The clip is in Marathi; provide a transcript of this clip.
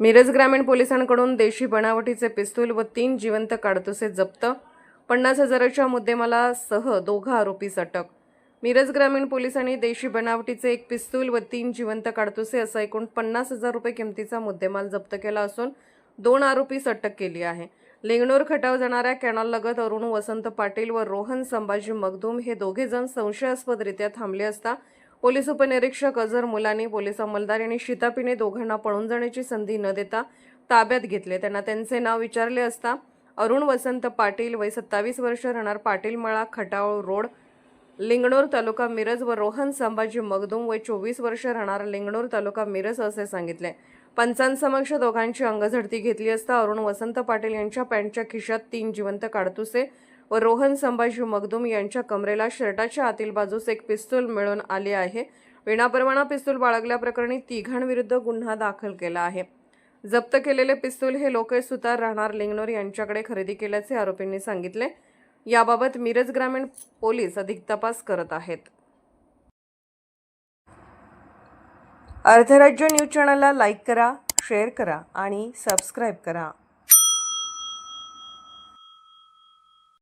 मिरज ग्रामीण पोलिसांकडून देशी बनावटीचे पिस्तूल व तीन जिवंत काडतुसे जप्त. पन्नास हजाराच्या मुद्देमालासह दोघा आरोपीस अटक मिरज ग्रामीण पोलिसांनी देशी बनावटीचे एक पिस्तूल व तीन जिवंत काडतुसे असा एकूण पन्नास हजार रुपये किमतीचा मुद्देमाल जप्त केला असून दोन आरोपीस अटक केली आहे. लिंगणूर खटाव जाणाऱ्या कॅनॉललगत अरुण वसंत पाटील व रोहन संभाजी मगदूम हे दोघे जण संशयास्पदरित्या थांबले असता पोलीस उपनिरीक्षक अझर मुलानी पोलीस अंमलदार यांनी शितापीने दोघांना पळून जाण्याची संधी न देता ताब्यात घेतले. त्यांना त्यांचे नाव विचारले असता अरुण वसंत पाटील वय सत्तावीस वर्ष राहणार पाटील मळा रोड लिंगणोर तालुका मिरज व रोहन संभाजी मगदूम वय चोवीस वर्ष राहणार लिंगणोर तालुका मिरज असे सांगितले. पंचांसमक्ष दोघांची अंगझडती घेतली असता अरुण वसंत पाटील यांच्या पॅन्टच्या खिशात तीन जिवंत काडतुसे व रोहन संभाजी मगदूम यांच्या कमरेला शर्टाच्या आतील बाजूस एक पिस्तूल मिळून आले आहे. विनापरवाना पिस्तूल बाळगल्याप्रकरणी तिघांविरुद्ध गुन्हा दाखल केला आहे. जप्त केलेले पिस्तूल हे लोकेश सुतार राहणार लिंगनोर यांच्याकडे खरेदी केल्याचे आरोपींनी सांगितले. याबाबत मिरज ग्रामीण पोलीस अधिक तपास करत आहेत. अर्थराज्य न्यूज चॅनलला लाईक करा शेअर करा आणि सबस्क्राईब करा.